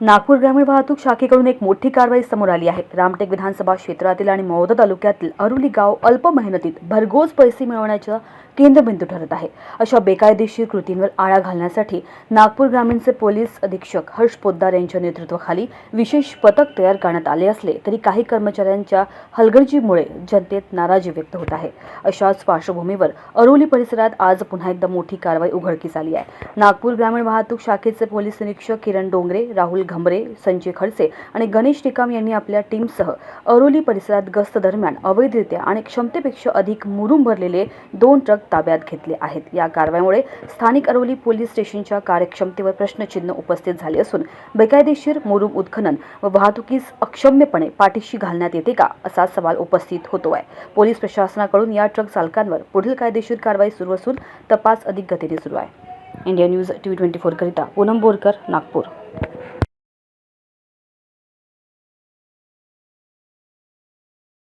नागपूर ग्रामीण वाहतूक शाखेकडून एक मोठी कारवाई समोर आली आहे. रामटेक विधानसभा क्षेत्रातील आणि मौदा तालुक्यातील अरुली गाव अल्प मेहनतीत भरघोस पैसे मिळवण्याचं केंद्रबिंदू ठरत आहे. अशा बेकायदेशीर कृतींवर आळा घालण्यासाठी नागपूर ग्रामीणचे पोलीस अधीक्षक हर्ष पोद्दार यांच्या नेतृत्वाखाली विशेष पथक तयार करण्यात आले असले तरी काही कर्मचाऱ्यांच्या हलगर्जीमुळे जनतेत नाराजी व्यक्त होत आहे. अशाच पार्श्वभूमीवर अरोली परिसरात आज पुन्हा एकदा मोठी कारवाई उघडकीस आली आहे. नागपूर ग्रामीण वाहतूक शाखेचे पोलीस निरीक्षक किरण डोंगरे राहुल घंबरे संजय खडसे आणि गणेश टिकाम यांनी आपल्या टीमसह अरोली परिसरात गस्त दरम्यान अवैधरित्या आणि क्षमतेपेक्षा अधिक मुरुम भरलेले दोन ट्रक ताब्यात घेतले आहेत. या कारवाईमुळे स्थानिक अरोली पोलीस स्टेशनच्या कार्यक्षमतेवर प्रश्नचिन्ह उपस्थित झाले असून बेकायदेशीर मुरुम उत्खनन व वाहतुकीस अक्षम्यपणे पाठीशी घालण्यात येते का असा सवाल उपस्थित होतो आहे पोलीस प्रशासनाकडून या ट्रक चालकांवर पुढील कायदेशीर कारवाई सुरू असून तपास अधिक गतीने सुरू आहे. India news T V twenty फोरकरिता पूनम बोरकर नागपूर.